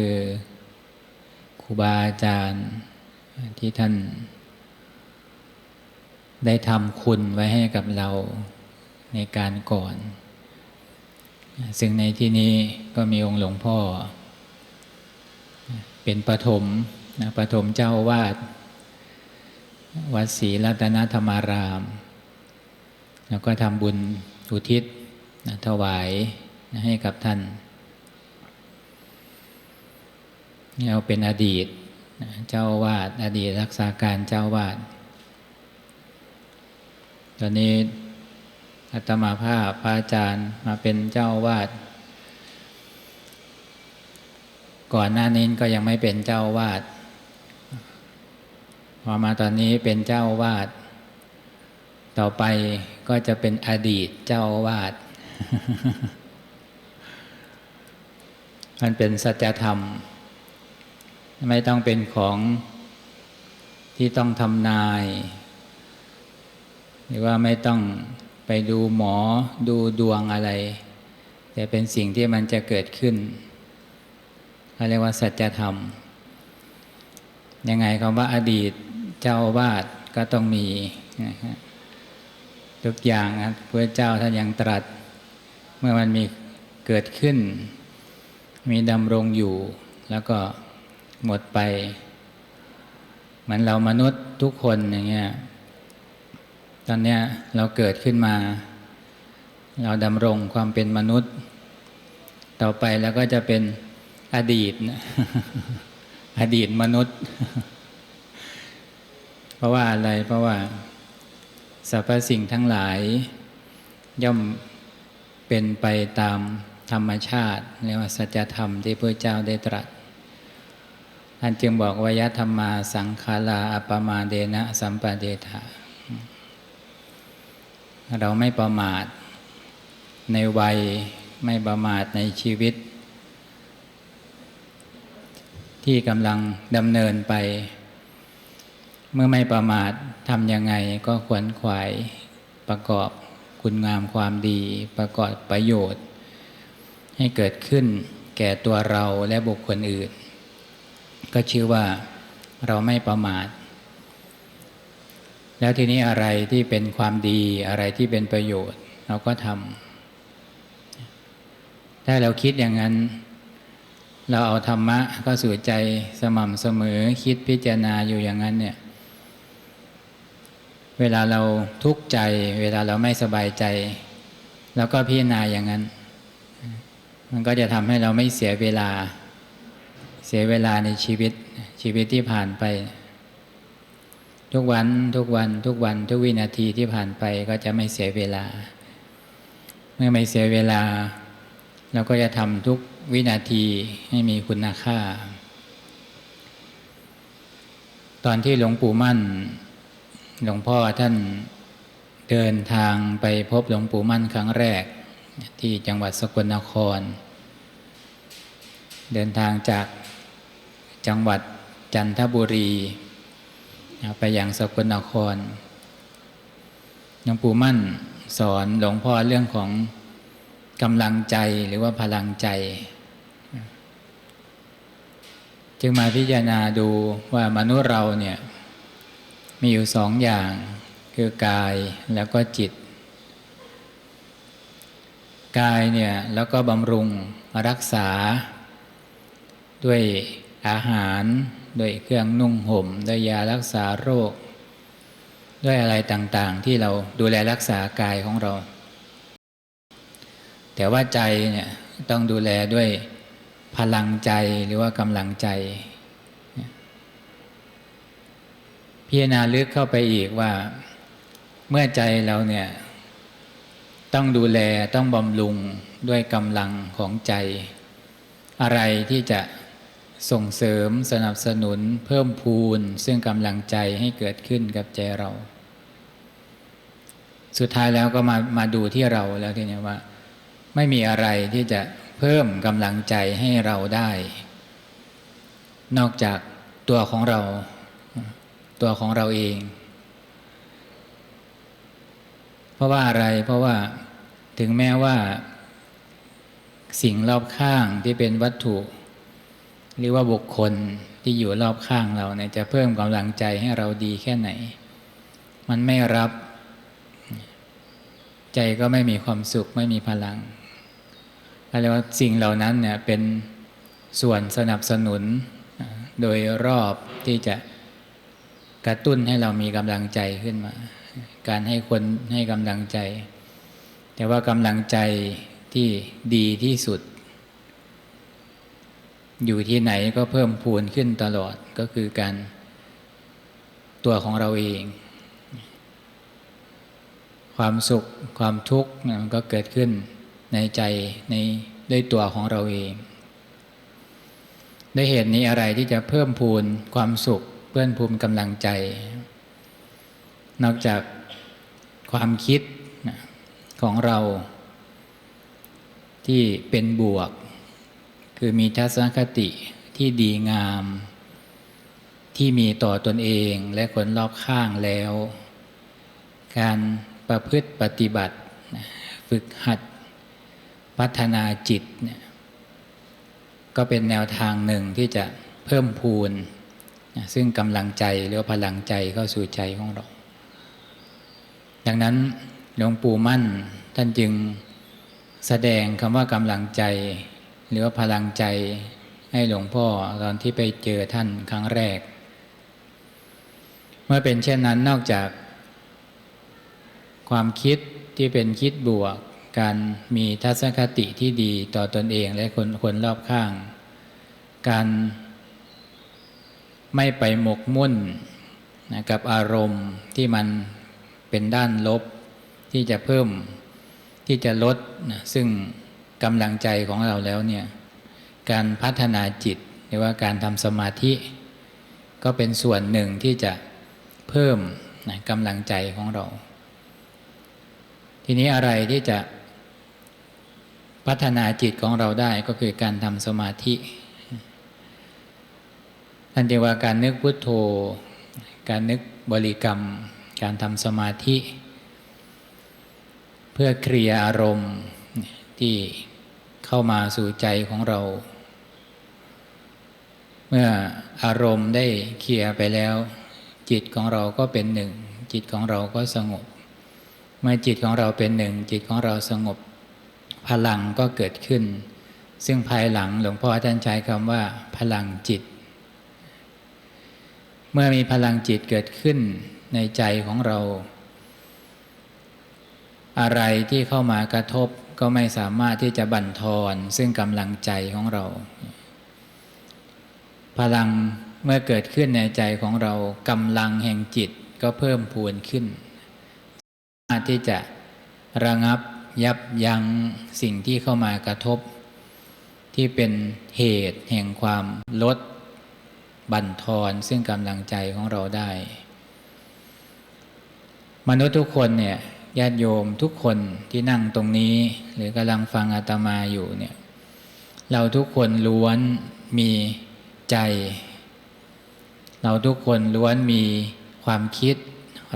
คือครูบาอาจารย์ที่ท่าน ได้ทำคุณไว้ให้กับเราในการก่อน ซึ่งในที่นี้ก็มีองค์หลวงพ่อ เป็นปฐมนะปฐมเจ้าวาดวัดศรีรัตนธรรมาราม แล้วก็ทำบุญอุทิศนะถวายนะให้กับท่านนี่ เราเป็นอดีต เจ้าวาดอดีตรักษาการเจ้าวาดตอนนี้อาตมาภาพพระอาจารย์มาเป็นเจ้าวาด ก่อนหน้านี้ก็ยังไม่เป็นเจ้าวาด พอมาตอนนี้เป็นเจ้าวาด ต่อไปก็จะเป็นอดีตเจ้าวาด มันเป็นสัจธรรม ไม่ต้องเป็นของที่ต้องทำนาย หรือว่าไม่ต้องไปดูหมอดูดวงอะไร แต่เป็นสิ่งที่มันจะเกิดขึ้นเขาเรียกว่าสัจธรรม ยังไงคำว่าอดีตเจ้าวาดก็ต้องมีทุกอย่างนะพระเจ้าท่านยังตรัส เมื่อมันมีเกิดขึ้น มีดำรงอยู่แล้วก็ หมดไป เหมือนเรามนุษย์ทุกคนอย่างเงี้ยตอนเนี้ยเราเกิดขึ้นมา เราดำรงความเป็นมนุษย์ ต่อไปแล้วก็จะเป็นอดีตอดีตมนุษย์ เพราะว่าอะไรเพราะว่าสรรพสิ่งทั้งหลาย ย่อมเป็นไปตามธรรมชาติเรียกว่าสัจธรรมที่พระเจ้าได้ตรัส ท่านจึงบอกวยธรรมาสังขาราอัปมาเดนะสัมปเดธาเราไม่ประมาทในวัยไม่ประมาทในชีวิต ที่กำลังดำเนินไป เมื่อไม่ประมาททำยังไงก็ขวนขวายประกอบคุณงามความดีประกอบประโยชน์ ให้เกิดขึ้นแก่ตัวเราและบุคคลอื่น ก็ชื่อว่าเราไม่ประมาท แล้วทีนี้อะไรที่เป็นความดีอะไรที่เป็นประโยชน์ เราก็ทำถ้าเราคิดอย่างนั้น เราเอาธรรมะก็สู่ใจสม่ำเสมอคิดพิจารณาอยู่อย่างนั้นเนี่ย เวลาเราทุกข์ใจ เวลาเราไม่สบายใจเราก็พิจารณาอย่างนั้น มันก็จะทำให้เราไม่เสียเวลา สียเวลาในชีวิตชีวิตที่ผ่านไป ทุกวันทุกวันทุกวันทุกวินาทีที่ผ่านไปก็จะไม่เสียเวลา เมื่อไม่เสียเวลา เราก็จะทำทุกวินาทีให้มีคุณค่า ตอนที่หลวงปู่มั่น หลวงพ่อท่านเดินทางไปพบหลวงปู่มั่นครั้งแรก ที่จังหวัดสกลนครเดินทางจาก จังหวัดจันทบุรี ไปยังสกลนครหลวงปู่มั่นสอนหลวงพ่อเรื่องของกำลังใจหรือว่าพลังใจ จึงมาพิจารณาดูว่ามนุษย์เราเนี่ยมีอยู่สองอย่างคือกายแล้วก็จิต กายเนี่ยแล้วก็บำรุงรักษาด้วย อาหารด้วยเครื่องนุ่งห่มด้วยยารักษาโรค ด้วยอะไรต่างๆ ที่เราดูแลรักษากายของเรา แต่ว่าใจเนี่ยต้องดูแลด้วยพลังใจหรือว่ากำลังใจ พิจารณาลึกเข้าไปอีกว่า เมื่อใจเราเนี่ย ต้องดูแลต้องบำรุงด้วยกำลังของใจ อะไรที่จะ ส่งเสริมสนับสนุนเพิ่มพูน ซึ่งกำลังใจให้เกิดขึ้นกับใจเรา สุดท้ายแล้วก็มามาดูที่เราแล้วทีนี้ว่า ไม่มีอะไรที่จะเพิ่มกำลังใจให้เราได้ นอกจากตัวของเรา ตัวของเราเอง เพราะว่าอะไรเพราะว่าถึงแม้ว่า สิ่งรอบข้างที่เป็นวัตถุ หรือว่าบุคคลที่อยู่รอบข้างเราเนี่ยจะเพิ่มกำลังใจให้เราดีแค่ไหน มันไม่รับ ใจก็ไม่มีความสุขไม่มีพลังอะไรว่าสิ่งเหล่านั้นเนี่ยเป็นส่วนสนับสนุนโดยรอบที่จะกระตุ้นให้เรามีกำลังใจขึ้นมา การให้คนให้กำลังใจ แต่ว่ากำลังใจที่ดีที่สุด อยู่ที่ไหนก็เพิ่มพูนขึ้นตลอดก็คือการตัวของเราเอง ความสุขความทุกข์มันก็เกิดขึ้นในใจในด้วยตัวของเราเองด้วยเหตุนี้อะไรที่จะเพิ่มพูนความสุขเพิ่มพูนกำลังใจ นอกจากความคิดของเราที่เป็นบวก คือมีทัศนคติที่ดีงาม ที่มีต่อตนเองและคนรอบข้างแล้ว การประพฤติปฏิบัติ ฝึกหัดพัฒนาจิตเนี่ยก็เป็นแนวทางหนึ่งที่จะเพิ่มพูน ซึ่งกำลังใจหรือพลังใจเข้าสู่ใจของเรา ดังนั้นหลวงปู่มั่นท่านจึงแสดงคำว่ากำลังใจ หรือว่าพลังใจให้หลวงพ่อตอนที่ไปเจอท่านครั้งแรก เมื่อเป็นเช่นนั้นนอกจาก ความคิดที่เป็นคิดบวก การมีทัศนคติที่ดีต่อตอนเองและคนคนรอบข้าง การไม่ไปหมกมุ่นนะกับอารมณ์ที่มันเป็นด้านลบที่จะเพิ่มที่จะลดนะซึ่ง กำลังใจของเราแล้วเนี่ยการพัฒนาจิตหรือว่าการทำสมาธิ ก็เป็นส่วนหนึ่งที่จะเพิ่มนะกำลังใจของเรา ทีนี้อะไรที่จะพัฒนาจิตของเราได้ก็คือการทำสมาธิอันเดียวว่าการนึกพุทโธ การนึกบริกรรม การทำสมาธิ เพื่อเคลียร์อารมณ์ที่ เข้ามาสู่ใจของเรา เมื่ออารมณ์ได้เคลียร์ไปแล้ว จิตของเราก็เป็นหนึ่ง จิตของเราก็สงบ เมื่อจิตของเราเป็นหนึ่ง จิตของเราสงบ พลังก็เกิดขึ้น ซึ่งภายหลังหลวงพ่อท่านใช้คำว่า พลังจิต เมื่อมีพลังจิตเกิดขึ้นในใจของเรา อะไรที่เข้ามากระทบ ก็ไม่สามารถที่จะบั่นทอนซึ่งกำลังใจของเรา พลังเมื่อเกิดขึ้นในใจของเรากำลังแห่งจิตก็เพิ่มพูนขึ้นสามารถที่จะระงับยับยั้งสิ่งที่เข้ามากระทบ ที่เป็นเหตุแห่งความลด บั่นทอนซึ่งกำลังใจของเราได้ มนุษย์ทุกคนเนี่ย ญาติโยมทุกคนที่นั่งตรงนี้ หรือกำลังฟังอาตมาอยู่เนี่ยเราทุกคนล้วนมีใจ เราทุกคนล้วนมีความคิด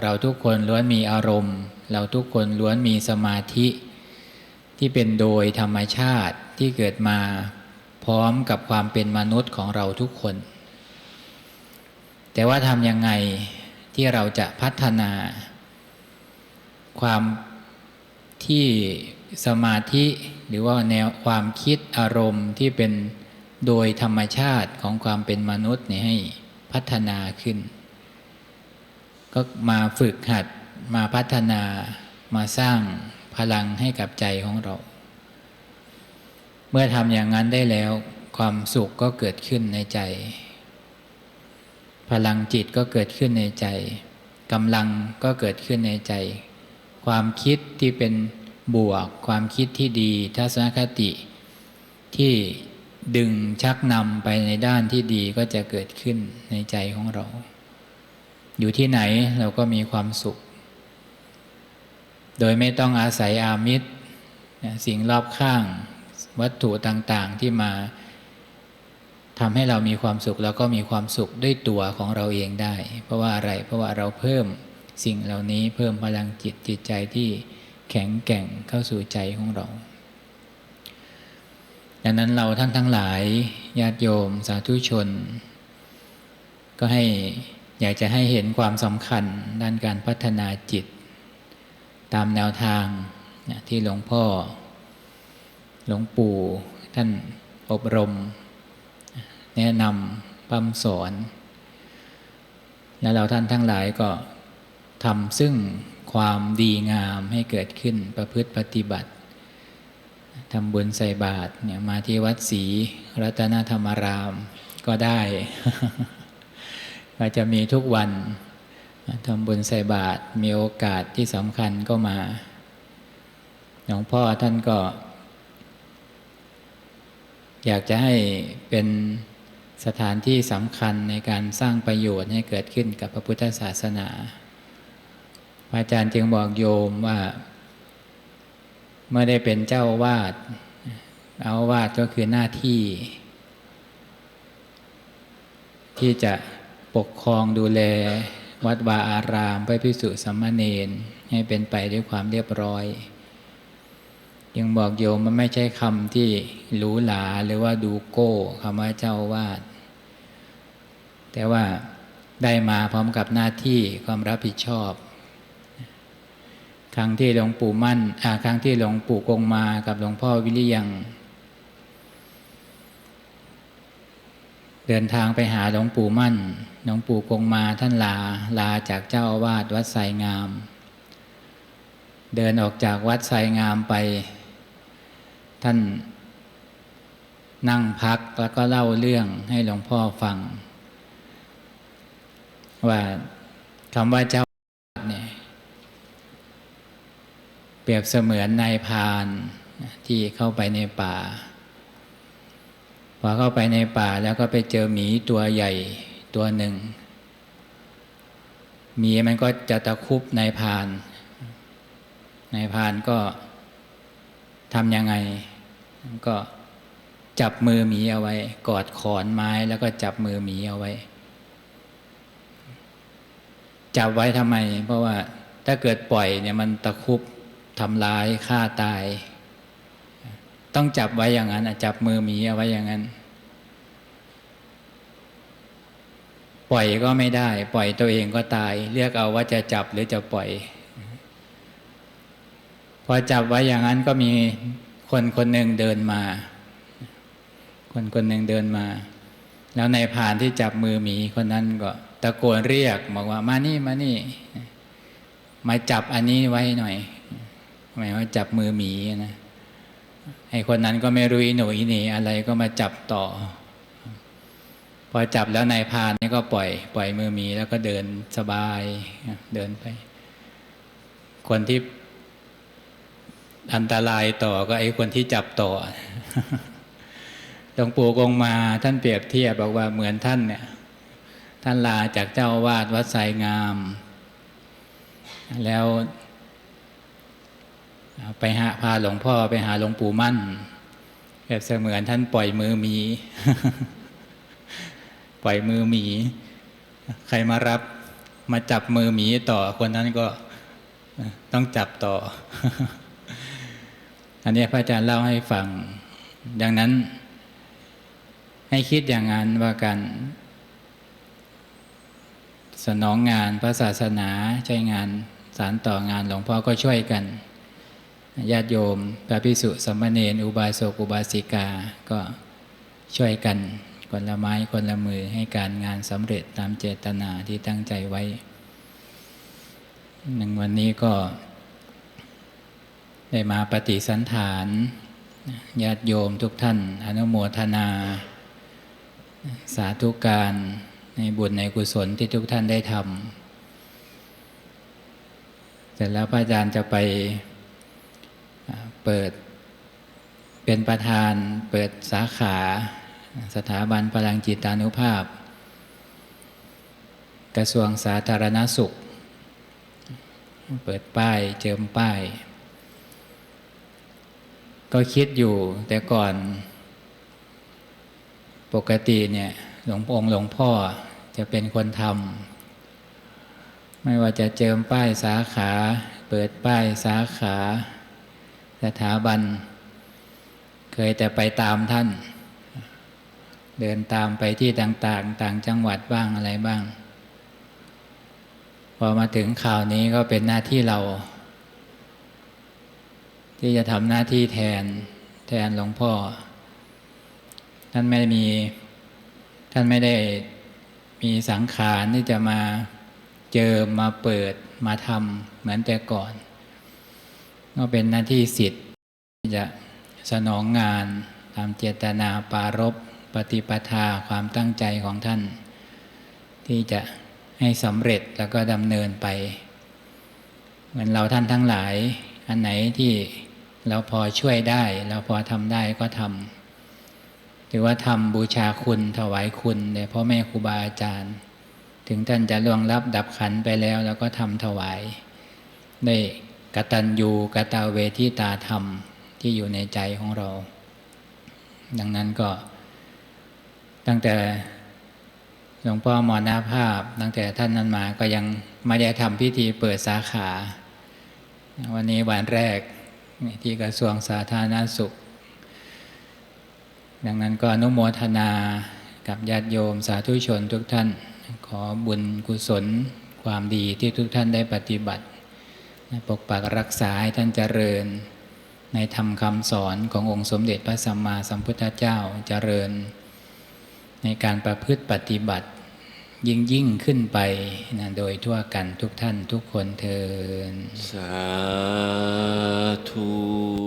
เราทุกคนล้วนมีอารมณ์ เราทุกคนล้วนมีสมาธิ ที่เป็นโดยธรรมชาติที่เกิดมาพร้อมกับความเป็นมนุษย์ของเราทุกคน แต่ว่าทำยังไงที่เราจะพัฒนา ความที่สมาธิหรือว่าแนวความคิดอารมณ์ที่เป็นโดยธรรมชาติของความเป็นมนุษย์นี่ให้พัฒนาขึ้น ก็มาฝึกหัดมาพัฒนามาสร้างพลังให้กับใจของเรา เมื่อทำอย่างนั้นได้แล้ว ความสุขก็เกิดขึ้นในใจ พลังจิตก็เกิดขึ้นในใจกำลังก็เกิดขึ้นในใจ ความคิดที่เป็นบวก ความคิดที่ดี ทัศนคติ ที่ดึงชักนำไปในด้านที่ดีก็จะเกิดขึ้นในใจของเรา อยู่ที่ไหนเราก็มีความสุข โดยไม่ต้องอาศัยอามิตร สิ่งรอบข้างวัตถุต่างๆที่มาทำให้เรามีความสุข แล้วก็มีความสุขด้วยตัวของเราเองได้ เพราะว่าอะไรเพราะว่าเราเพิ่ม สิ่งเหล่านี้เพิ่มพลังจิตจิตใจที่แข็งแกร่งเข้าสู่ใจของเรา ดังนั้นเราท่านทั้งหลายญาติโยมสาธุชน ก็ให้อยากจะให้เห็นความสำคัญด้านการพัฒนาจิต ตามแนวทางที่หลวงพ่อ หลวงปู่ท่านอบรม แนะนำปั้มสอน แล้วเราท่านทั้งหลายก็ ทำซึ่งความดีงามให้เกิดขึ้นประพฤติปฏิบัติทำบุญใส่บาตรเนี่ยมาที่วัดศรีรัตนธรรมารามก็ได้ก็จะมีทุกวันทำบุญใส่บาตรมีโอกาสที่สำคัญก็มาหลวงพ่อท่านก็ อยากจะให้เป็นสถานที่สำคัญในการสร้างประโยชน์ให้เกิดขึ้นกับพระพุทธศาสนา พระอาจารย์จึงบอกโยมว่าเมื่อได้เป็นเจ้าวาดเอาวาดก็คือหน้าที่ ที่จะปกครองดูแล วัดวาอารามพระพิสุสัมมาเนนให้เป็นไปด้วยความเรียบร้อยยังบอกโยมมันไม่ใช่คำที่หรูหราหรือว่าดูโก้คำว่าเจ้าวาด แต่ว่าได้มาพร้อมกับหน้าที่ความรับผิดชอบ ครั้งที่หลวงปู่มั่นอ่าครั้งที่หลวงปู่กงมากับหลวงพ่อวิริยัง เดินทางไปหาหลวงปู่มั่น หลวงปู่กงมาท่านลาลาจากเจ้าอาวาสวัดไซงาม เดินออกจากวัดไซงามไป ท่านนั่งพักแล้วก็เล่าเรื่องให้หลวงพ่อฟัง ว่าคำว่าเจ้าอาวาสเนี่ย เปรียบเสมือนนายพาน ที่เข้าไปในป่า พอเข้าไปในป่าแล้วก็ไปเจอหมีตัวใหญ่ตัวหนึ่งหมีมันก็จะตะคุบนายพานนายพานก็ทำยังไง ก็จับมือหมีเอาไว้ กอดขอนไม้แล้วก็จับมือหมีเอาไว้ จับไว้ทำไม เพราะว่าถ้าเกิดปล่อยเนี่ยมันตะคุบ ทำร้ายฆ่าตาย ต้องจับไว้อย่างนั้นจับมือหมีเอาไว้อย่างนั้น ปล่อยก็ไม่ได้ ปล่อยตัวเองก็ตายเรียกเอาว่าจะจับหรือจะปล่อย พอจับไว้อย่างนั้นก็มีคนคนหนึ่งเดินมา คนคนหนึ่งเดินมา แล้วในผ่านที่จับมือหมีคนนั้นก็ตะโกนเรียกบอกว่ามานี่มานี่ มาจับอันนี้ไว้หน่อย หมายว่าจับมือหมีนะไอคนนั้นก็ไม่รู้อีหนูอีหนีอะไรก็มาจับต่อ พอจับแล้วนายพานนี่ก็ปล่อย ปล่อยมือหมีแล้วก็เดินสบายเดินไป คนที่อันตรายต่อก็ไอคนที่จับต่อหลวงปู่กงมาท่านเปรียบเทียบบอกว่าเหมือนท่านเนี่ย ท่านลาจากเจ้าอาวาดวัดไซงาม แล้ว ไปหาพาหลวงพ่อไปหาหลวงปู่มั่น แบบเสมือนท่านปล่อยมือหมี ปล่อยมือหมี ใครมารับมาจับมือหมีต่อคนนั้นก็ต้องจับต่อ อันนี้พระอาจารย์เล่าให้ฟัง ดังนั้น ให้คิดอย่างนั้นว่าการสนองงานพระศาสนาใช้งานสารต่องานหลวงพ่อก็ช่วยกัน ญาติโยมพระพิสุสมณเณรอุบาสกอุบาสิกา ก็ช่วยกันคนละไม้คนละมือให้การงานสำเร็จตามเจตนาที่ตั้งใจไว้หนึ่งวันนี้ก็ ได้มาปฏิสันฐานญาติโยมทุกท่าน อนุโมทนา สาธุการในบุญในกุศลที่ทุกท่านได้ทำเสร็จแล้วพระอาจารย์จะไป เปิด เป็นประธานเปิดสาขา สถาบันพลังจิตานุภาพ กระทรวงสาธารณสุข เปิดป้ายเจิมป้าย ก็คิดอยู่แต่ก่อน ปกติเนี่ยหลวงองค์หลวงพ่อจะเป็นคนทำไม่ว่าจะเจิมป้ายสาขา เปิดป้ายสาขา สถาบัน เคยแต่ไปตามท่าน เดินตามไปที่ต่างๆ ต่างจังหวัดบ้างอะไรบ้าง พอมาถึงข่าวนี้ก็เป็นหน้าที่เรา ที่จะทำหน้าที่แทนแทนหลวงพ่อ ท่านไม่มี ท่านไม่ได้มีสังขารที่จะมาเจิมมาเปิดมาทำเหมือนแต่ก่อน ก็เป็นหน้าที่สิทธิ์ที่จะสนองงานตามเจตนาปารบปฏิปทาความตั้งใจของท่าน ที่จะให้สำเร็จแล้วก็ดำเนินไป เหมือนเราท่านทั้งหลาย อันไหนที่เราพอช่วยได้ เราพอทำได้ก็ทำถือว่าทำบูชาคุณถวายคุณแด่พ่อแม่ครูบาอาจารย์ ถึงท่านจะล่วงลับดับขันไปแล้วเราก็ทำถวายได้ กตัญญูกตาเวทิตาธรรมที่อยู่ในใจของเรา ดังนั้นก็ ตั้งแต่หลวงพ่อมรณภาพ ตั้งแต่ท่านนั้นมาก็ยังไม่ได้ทำพิธีเปิดสาขา วันนี้วันแรกที่กระทรวงสาธารณสุข ดังนั้นก็อนุโมทนากับญาติโยมสาธุชนทุกท่าน ขอบุญกุศลความดีที่ทุกท่านได้ปฏิบัติ ปกปักรักษาให้ท่านเจริญ ในธรรมคำสอนขององค์สมเด็จพระสัมมาสัมพุทธเจ้าเจริญ ในการประพฤติปฏิบัติยิ่งยิ่งขึ้นไปนะโดยทั่วกันทุกท่านทุกคนเทินสาธุ